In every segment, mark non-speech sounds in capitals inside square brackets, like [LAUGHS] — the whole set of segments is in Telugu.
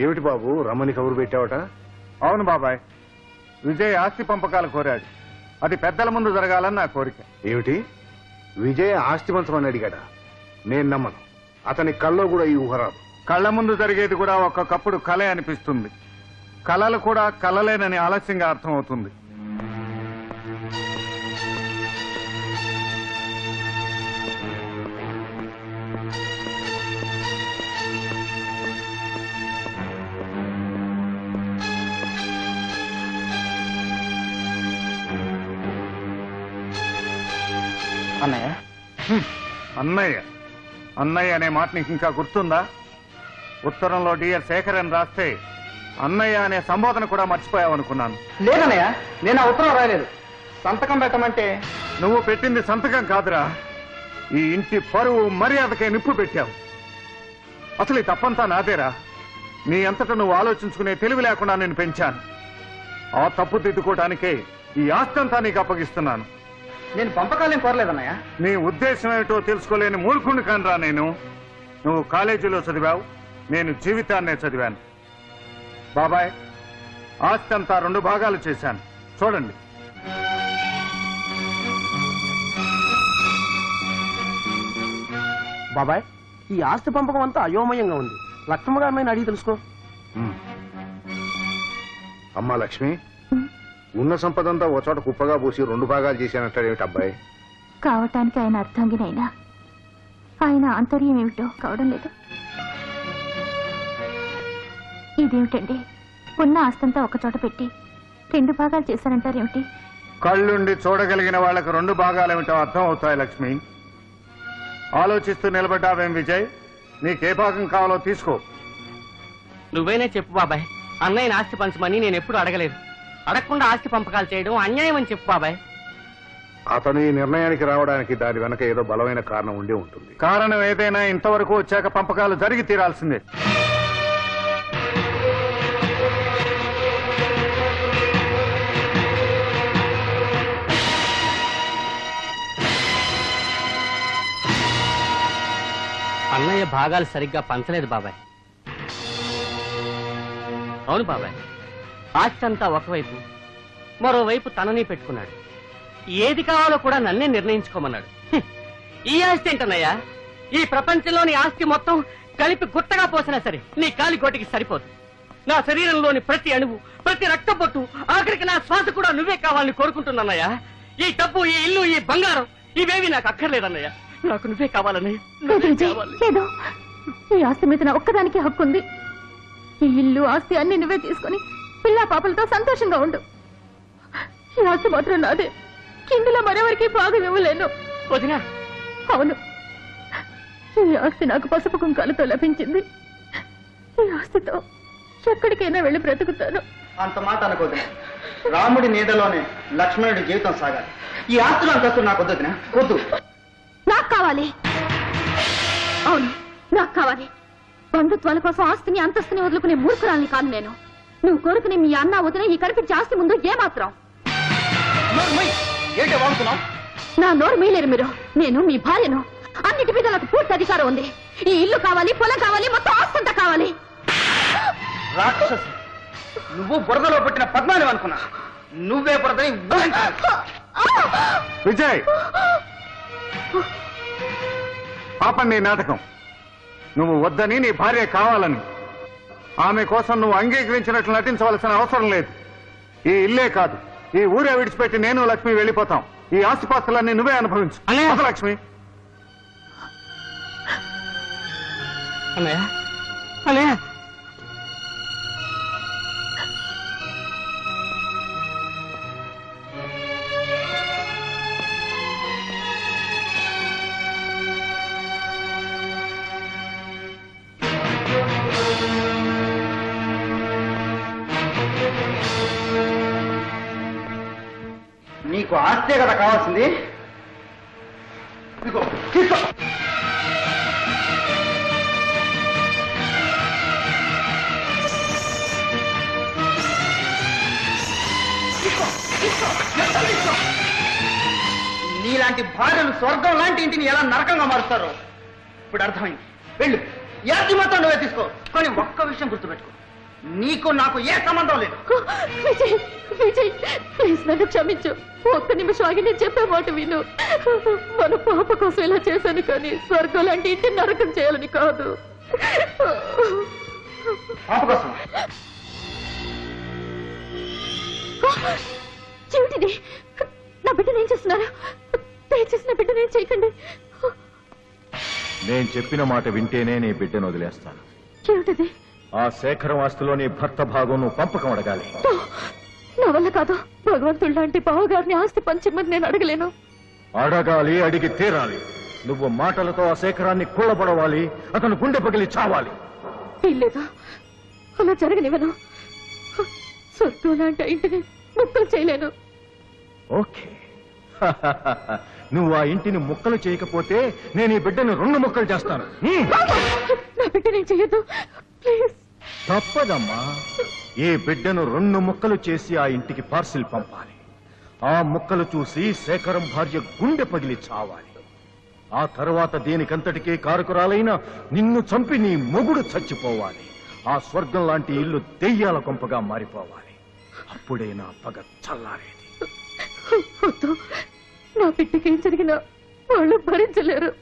ఏమిటి బాబు? రమ్మని కబురు పెట్టావట? అవును బాబాయ్. విజయ్ ఆస్తి పంపకాలు కోరాడు. అది పెద్దల ముందు జరగాలని నా కోరిక. ఏమిటి? విజయ్ ఆస్తి పంచమని అడిగాడా? నేను నమ్మను. అతని కల్లో కూడా ఈ ఊహరాదు కళ్ళ ముందు జరిగేది కూడా ఒక్కొక్కప్పుడు కలే అనిపిస్తుంది. కళలు కూడా కలలేనని ఆలస్యంగా అర్థమవుతుంది. అన్నయ్య. అన్నయ్య అనే మాట నీకు ఇంకా గుర్తుందా? ఉత్తరంలో డియర్ శేఖర్ అని రాస్తే అన్నయ్య అనే సంబోధన కూడా మర్చిపోయావనుకున్నాను. లేదన్నయ్య నేను ఆ ఉత్తరం రాయలేదు. సంతకం పెట్టమంటే? నువ్వు పెట్టింది సంతకం కాదురా. ఈ ఇంటి పరువు మర్యాదకే నిప్పు పెట్టావు. అసలు ఈ తప్పంతా నాదేరా? నీ అంతటా నువ్వు ఆలోచించుకునే తెలివి లేకుండా నేను పెంచాను. ఆ తప్పు దిద్దుకోవడానికే ఈ ఆస్తంతా నీకు అప్పగిస్తున్నాను. నేను పంపకాలేం కోరలేదన్నయ్య. నీ ఉద్దేశం ఏమిటో తెలుసుకోలేని మూర్ఖుని కనరా నేను. నువ్వు కాలేజీలో చదివావు నేను జీవితాన్నే చదివాను. బాబాయ్ ఆస్తి అంతా రెండు భాగాలు చేశాను. చూడండి. బాబాయ్ ఈ ఆస్తి పంపకం అంతా అయోమయంగా ఉంది. లక్ష్మ గారిని అడిగి తెలుసుకో. అమ్మా లక్ష్మి ఉన్న సంపదంతా ఓ చోట కుప్పగా పోసి రెండు భాగాలు చేశానంటాడేమిటి అబ్బాయి? కావటానికి ఆయన అర్థంగినైనా ఆయన ఆంతర్యం ఏమిటో కావడం లేదు. ఇదేమిటండి? ఉన్న ఆస్తంతా ఒక చోట పెట్టి రెండు భాగాలు చేశారంటారేమిటి కళ్ళుండి చూడగలిగిన వాళ్ళకు రెండు భాగాలేమిటో అర్థం అవుతాయి లక్ష్మి. ఆలోచిస్తూ నిలబడ్డావేం విజయ్? నీకే భాగం కావాలో తీసుకో. నువ్వేనే చెప్పు బాబాయ్. అన్నయ్యని ఆస్తి పంచమని నేను ఎప్పుడు అడగలేదు. అడగకుండా ఆస్తి పంపకాలు చేయడం అన్యాయం అని చెప్పు బాబాయ్. అతను ఈ నిర్ణయానికి రావడానికి దాని వెనక ఏదో బలమైన కారణం ఉండి ఉంటుంది. కారణం ఏదైనా ఇంతవరకు వచ్చాక పంపకాలు జరిగి తీరాల్సిందే. అన్నయ్య భాగాలు సరిగ్గా పంచలేదు బాబాయ్. అవును బాబాయ్. ఆస్తి అంతా ఒకవైపు. మరోవైపు తనని పెట్టుకున్నాడు. ఏది కావాలో కూడా నన్నే నిర్ణయించుకోమన్నాడు. ఈ ఆస్తి ఏంటన్నయ్యా? ఈ ప్రపంచంలోని ఆస్తి మొత్తం కలిపి గుట్టగా పోసినా సరే నీ కాలి కోటికి సరిపోదు. నా శరీరంలోని ప్రతి అణువు ప్రతి రక్తపొట్టు ఆఖరికి నా శ్వాస కూడా నువ్వే కావాలని కోరుకుంటున్నానయ్యా ఈ డబ్బు ఈ ఇల్లు ఈ బంగారం ఇవేవి నాకు అక్కర్లేదన్నయ్యా. నాకు నువ్వే కావాలన్నయ్య లేదు నువ్వే విజయ్ కావాలి. లేదు ఈ ఆస్తి మీద నా ఒక్కదానికి హక్కు ఉంది ఈ ఇల్లు ఆస్తి అన్ని నువ్వే తీసుకొని పిల్ల పాపలతో సంతోషంగా ఉండు. ఈ ఆస్తి మాత్రం నాదే. కిందిలో మరెవరికి భాగం ఇవ్వలేను. వదినా. అవును. ఈ ఆస్తి నాకు పసుపు కుంకాలతో లభించింది. ఈ ఆస్తితో ఎక్కడికైనా వెళ్ళి బ్రతుకుతాను. అంత మాట అనుకోదు రాముడి నీడలోనే లక్ష్మణుడి జీవితం సాగాలి. ఈ ఆస్తులు అంతస్తు నాకు వద్దు. వద్దు. నాకు కావాలి. అవును నాకు కావాలి. బంధుత్వాల కోసం ఆస్తిని అంతస్తుని వదులుకునే మూర్ఖురాల్ని కాదు నేను. నువ్వు కోరుకునే మీ అన్న వదిన ఈ కనిపించే ఆస్తి ముందు ఏమాత్రం. ఏంటి వాడుతున్నావు నా నోరు మీలేరు మీరు. నేను మీ భార్యను. అన్నిటి మీద నాకు పూర్తి అధికారం ఉంది. ఈ ఇల్లు కావాలి పొలం కావాలి మొత్తం ఆస్తంతా కావాలి. రాక్షసు! నువ్వు బురదలో పుట్టిన పద్మాని అనుకున్నా. నువ్వే బురదని. విజయ్! పాపండి ఈ నాటకం. నువ్వు వద్దని నీ భార్య కావాలని. ఆమె కోసం నువ్వు అంగీకరించినట్లు నటించవలసిన అవసరం లేదు. ఈ ఇల్లే కాదు. ఈ ఊరే విడిచిపెట్టి నేను లక్ష్మి వెళ్ళిపోతాం. ఈ ఆస్తిపాస్తులన్నీ నువ్వే అనుభవించు. లక్ష్మి. అన్నయ్య! అన్నయ్య! నీకు ఆస్తే కదా కావాల్సింది? ఇదిగో, తీసుకో. నీలాంటి భార్యలు స్వర్గం లాంటి ఇంటిని ఎలా నరకంగా మారుస్తారు ఇప్పుడు అర్థమైంది. వెళ్ళు. యాతి మాత్రం నువ్వే తీసుకో. కానీ ఒక్క విషయం గుర్తుపెట్టుకో. నీకు నాకు ఏ సంబంధం లేదు. విజయ్ విజయ్ ప్లీజ్ నన్ను క్షమించు. ఒక్క నిమిషం ఆగి నేను చెప్పే మాట విను. మన పాప కోసం ఇలా చేశాను కానీ స్వర్గం లాంటి ఇంటిని నరకం చేయాలని కాదు. పాప కోసం? ఏమిటిది? నా బిడ్డను ఏం చేస్తున్నారు? దయచేసి నా బిడ్డను ఏం చేయకండి. నేను చెప్పిన మాట వింటేనే నీ బిడ్డను వదిలేస్తాను. ఏమిటిది? ఆ శేఖరం ఆస్తిలో నీ భర్త భాగం నువ్వు పంపకం అడగాలి. నా వల్ల కాదు. భగవంతుడు లాంటి బావగారిని ఆస్తి పంచమని నేను అడగలేను. అడగాలి అడిగి తీరాలి. నువ్వు మాటలతో ఆ శేఖరాన్ని కూలబడవాలి అతను గుండె పగిలి చావాలి. వీల్లేదు? అలా జరగనివ్వను. స్వర్గం లాంటి ఇంటిని ముక్కలు చేయలేను. ఓకే. [LAUGHS] నువ్వు ఆ ఇంటిని ముక్కలు చేయకపోతే నేను ఈ బిడ్డను రెండు ముక్కలు చేస్తాను. హ్మ్. నా బిడ్డ నేను చెయ్యొద్దు ప్లీజ్. తప్పదమ్మా. ఈ బిడ్డను రెండు ముక్కలు చేసి ఆ ఇంటికి పార్సిల్ పంపాలి. ఆ ముక్కలు చూసి శేఖరం భార్య గుండె పగిలి చావాలి. ఆ తర్వాత దీనికంతటికీ కారకురాలైన నిన్ను చంపి నీ మొగుడు చచ్చిపోవాలి. ఆ స్వర్గం లాంటి ఇల్లు దెయ్యాల కొంపగా మారిపోవాలి. అప్పుడే నా పగ చల్లారేది. వద్దు. నా బిడ్డకి ఏం జరిగినా వాళ్ళు భరించలేరు.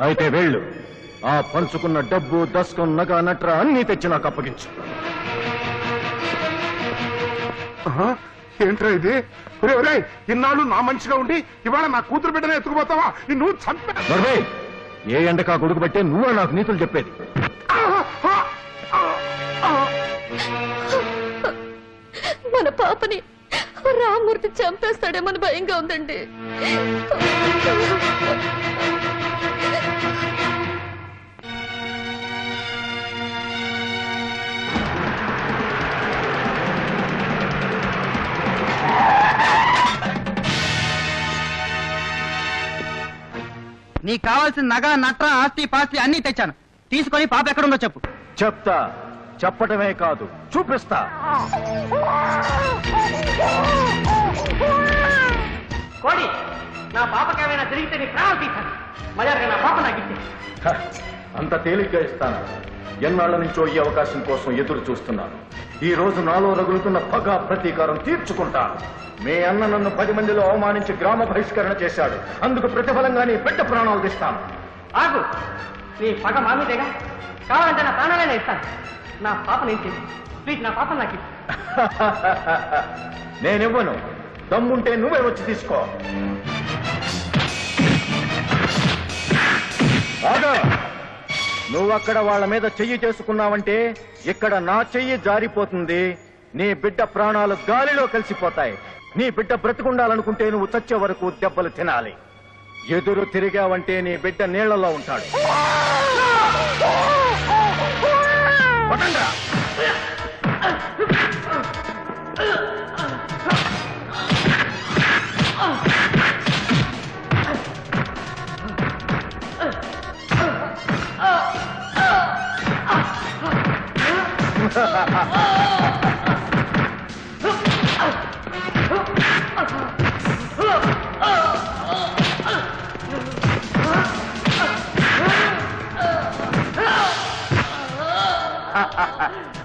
అయితే వెళ్ళు. ఆ పంచుకున్న డబ్బు దస్కం నగ నట్ర అన్నీ తెచ్చి నాకు అప్పగించు. ఏంట్రా ఇది? ఒరే ఇన్నాళ్ళు నా మంచిగా ఉండి ఇవాళ నా కూతురు బిడ్డనే ఎత్తుకుపోతావా? నువ్వు చంపే ఏ ఎండకా కొడుకు బట్టే నువ్వే నాకు నీతులు చెప్పేది? మన పాపని రామూర్తి చంపేస్తాడేమని భయంగా ఉందండి. నీకు కావాల్సిన నగ నట్ర ఆస్తి పాస్తి అన్ని తెచ్చాను. తీసుకొని పాప ఎక్కడుందో చెప్పు. చెప్తా. చెప్పటమే కాదు. చూపిస్తా. కోడి నా పాపకి ఏమైనా జరిగితే నీ ప్రాణాలు తీశాను మర్యాదగా నా పాప నాకు అంత తేలిగ్గా ఇస్తాను. ఎన్నాళ్ళ నుంచో ఈ అవకాశం కోసం ఎదురు చూస్తున్నాను. ఈ రోజు నాలో రగులుతున్న పగ ప్రతీకారం తీర్చుకుంటాను. మీ అన్న నన్ను పది మందిలో అవమానించి గ్రామ బహిష్కరణ చేశాడు. అందుకు ప్రతిఫలంగా నీ బిడ్డ ప్రాణాలు తీస్తాను. ఆగు. నీ పగ మా మీదేగా? కావాలంటే నా ప్రాణాలైనా ఇస్తాను. నా పాపను ఏం చేసి ప్లీజ్ నా పాప నాకు ఇచ్చి [LAUGHS] నేనివ్వను. దమ్ముంటే నువ్వే వచ్చి తీసుకో. ఆగా. నువ్వు అక్కడ వాళ్ళ మీద చెయ్యి చేసుకున్నావంటే ఇక్కడ నా చెయ్యి జారిపోతుంది. నీ బిడ్డ ప్రాణాలు గాలిలో కలిసిపోతాయి. నీ బిడ్డ బ్రతికుండాలనుకుంటే నువ్వు చచ్చే వరకు దెబ్బలు తినాలి. ఎదురు తిరిగావంటే నీ బిడ్డ నీళ్ళలో ఉంటాడు. Ha ha ha!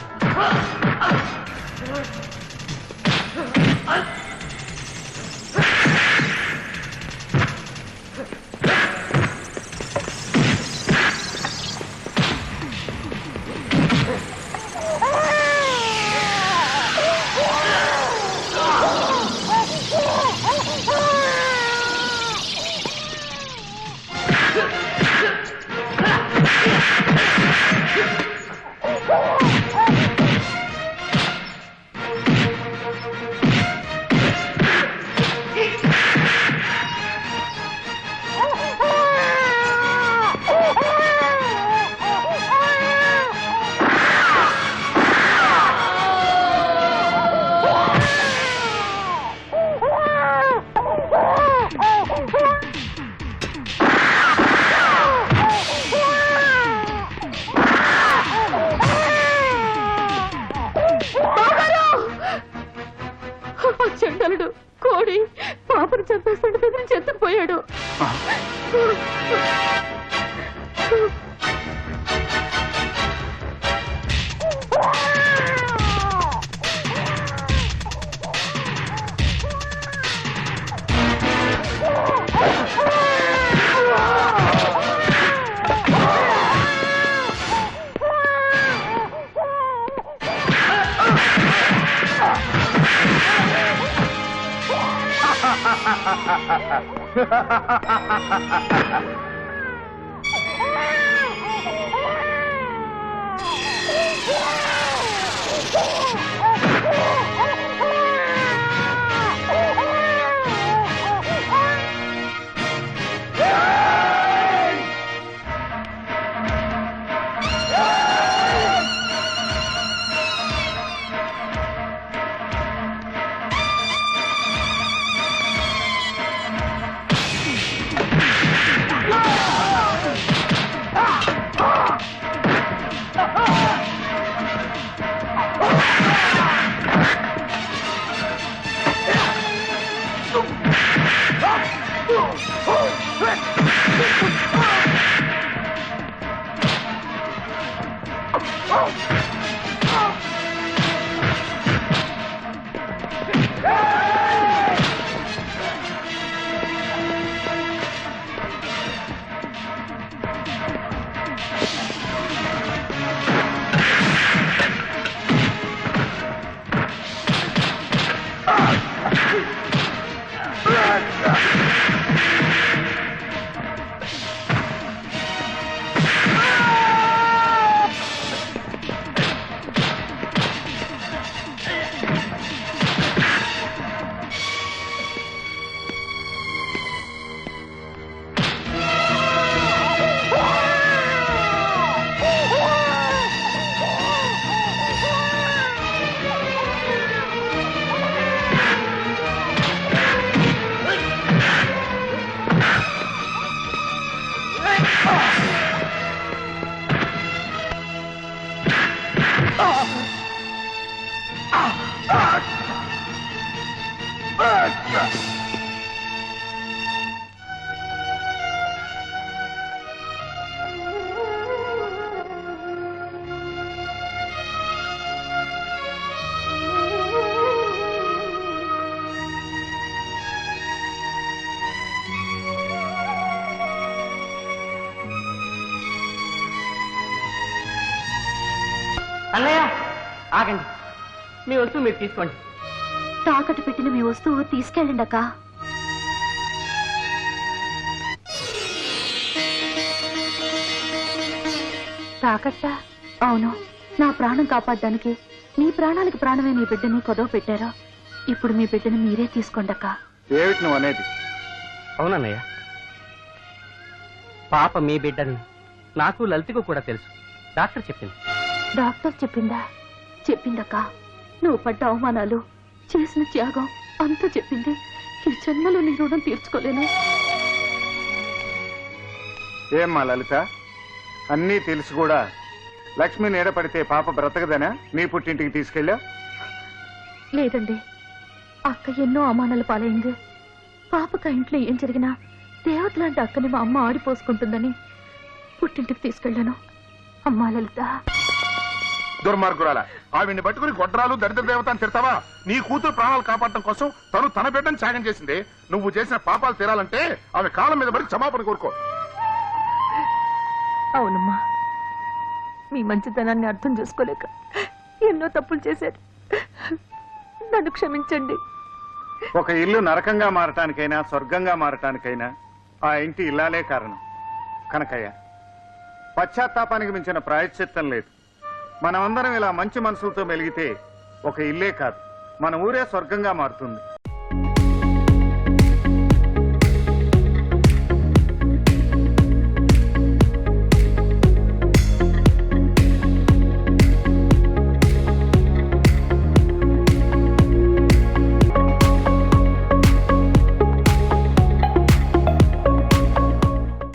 ha ha ha మీ వస్తువు మీరు తీసుకోండి. తాకట్టు పెట్టిన మీ వస్తువు తీసుకెళ్ళండి అక్క. తాకట్ట? అవును. నా ప్రాణం కాపాడడానికి నీ ప్రాణానికి ప్రాణమే నీ బిడ్డని కొదవ పెట్టారా? ఇప్పుడు మీ బిడ్డని మీరే తీసుకోండి అక్క. ఏమిటి నువ్వు అనేది? అవునన్నయ్య. పాప మీ బిడ్డని నాకు లలితకు కూడా తెలుసు. డాక్టర్ చెప్పింది. డాక్టర్ చెప్పిందా? చెప్పిందక్క. నువ్వు పడ్డ అవమానాలు చేసిన త్యాగం అంతా చెప్పింది ఈ జన్మలో నీ రుణం తీర్చుకోలేను? ఏమ్మా లలిత? అన్నీ తెలిసి కూడా లక్ష్మి నీడ పడితే పాప బ్రతకదనా? నీ పుట్టింటికి తీసుకెళ్ళా? లేదండి. అక్క ఎన్నో అవమానాలు పాలైంది. పాపక ఇంట్లో ఏం జరిగినా దేవత లాంటి అక్కని మా అమ్మ ఆడిపోసుకుంటుందని పుట్టింటికి తీసుకెళ్ళాను. అమ్మా లలిత. దుర్మార్గురాల. ఆవిడ్ని పట్టుకుని గొడ్రాలు దరిద్ర దేవత అని తిడతావా? నీ కూతురు ప్రాణాలు కాపాడటం కోసం తను తన బిడ్డను త్యాగం చేసింది. నువ్వు చేసిన పాపాలు తీరాలంటే ఆమె కాలం మీద పడి క్షమాపణ కోరుకో. అవునమ్మా. మీ మంచితనాన్ని అర్థం చేసుకోలేక ఎన్నో తప్పులు చేశారు. నన్ను క్షమించండి. ఒక ఇల్లు నరకంగా మారటానికైనా స్వర్గంగా మారటానికైనా ఆ ఇంటి ఇల్లాలే కారణం. కనకయ్య పశ్చాత్తాపానికి మించిన ప్రాయశ్చిత్తం లేదు. మనమందరం ఇలా మంచి మనసులతో మెలిగితే ఒక ఇల్లే కాదు. మన ఊరే స్వర్గంగా మారుతుంది.